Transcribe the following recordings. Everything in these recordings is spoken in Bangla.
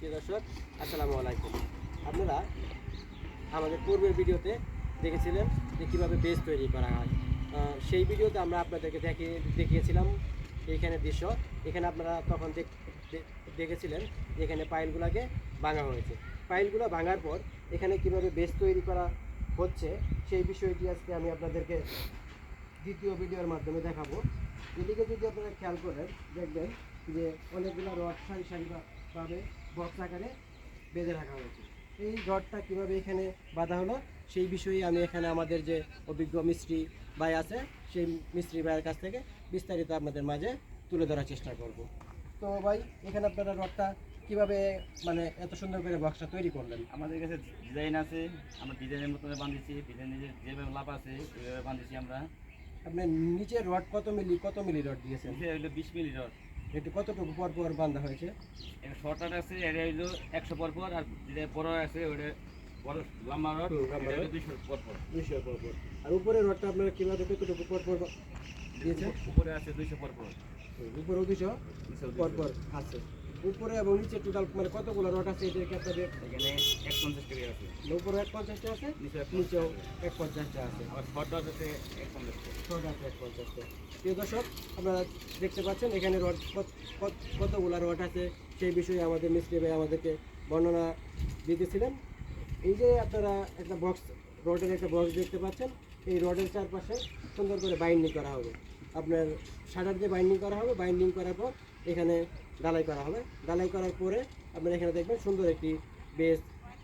প্রিয় দর্শক, আসসালামু আলাইকুম। আপনারা আমাদের পূর্বের ভিডিওতে দেখেছিলেন যে কীভাবে বেস তৈরি করা হয়। সেই ভিডিওতে আমরা আপনাদেরকে দেখিয়ে দেখিয়েছিলাম এইখানে দৃশ্য। এখানে আপনারা তখন দেখ- দেখেছিলেন এখানে পাইলগুলোকে ভাঙা হয়েছে। পাইলগুলো ভাঙার পর এখানে কীভাবে বেস তৈরি করা হচ্ছে সেই বিষয়টি আজকে আমি আপনাদেরকে দ্বিতীয় ভিডিওর মাধ্যমে দেখাবো। এদিকে যদি আপনারা খেয়াল করেন, দেখবেন যে অনেকগুলো রড সারি সারিভাবে বক্স আকারে বেঁধে রাখা হয়েছে। এই রডটা কীভাবে এখানে বাঁধা হলো সেই বিষয়ে আমি এখানে আমাদের যে অভিজ্ঞ মিস্ত্রি ভাই আছে সেই মিস্ত্রি ভাইয়ের কাছ থেকে বিস্তারিত আপনাদের মাঝে তুলে ধরার চেষ্টা করব। তো ভাই এখানে আপনারা রডটা কীভাবে মানে এত সুন্দর করে বক্সটা তৈরি করলেন? আমাদের কাছে ডিজাইন আছে আমরা ডিজাইনের মতন বাঁধিছি ডিজাইনের যেভাবে লাভ আছে ওইভাবে বাঁধিছি আমরা। আপনার নিচের রড কত মিলি কত মিলি রড দিয়েছেন? নিচে বিশ মিলি রড। একটু কতটুকু পর পর বাঁধা হয়েছে? শর্টার আছে এটা হইল একশো পর পর আর যেটা বড় আছে ওটা আর উপরের রডটা আপনারা কীভাবে কতটুকু পর পর দিয়েছেন? উপরে আছে দুইশো পর পর। উপরেও দুইশো পরপর পর পর আছে। উপরে এবং নিচে টোটাল মানে কতগুলো রড আছে এটাকে আপনাদের এখানে এক পঞ্চাশ আছে। উপরে এক পঞ্চাশটা আছে নিচে নিচেও এক পঞ্চাশটা আছে। শর্ট আছে এক পঞ্চাশ টাকা ছোট আছে এক পঞ্চাশটা প্রিয় দর্শক আপনারা দেখতে পাচ্ছেন এখানে রড কত- কত- কতগুলো রড আছে সেই বিষয়ে আমাদের মিস্ত্রি ভাই আমাদেরকে বর্ণনা দিতেছিলেন। এই যে আপনারা একটা বক্স রডের একটা বক্স দেখতে পাচ্ছেন এই রডের চারপাশে সুন্দর করে বাইন্ডিং করা হবে। আপনার শাটার দিয়ে বাইন্ডিং করা হবে। বাইন্ডিং করার পর এখানে ডালাই করা হবে। ডালাই করার পরে আপনারা এখানে দেখবেন সুন্দর একটি বেস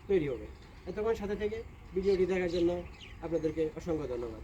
তৈরি হবে। এতক্ষণ সাথে থেকে ভিডিওটি দেখার জন্য আপনাদেরকে অসংখ্য ধন্যবাদ।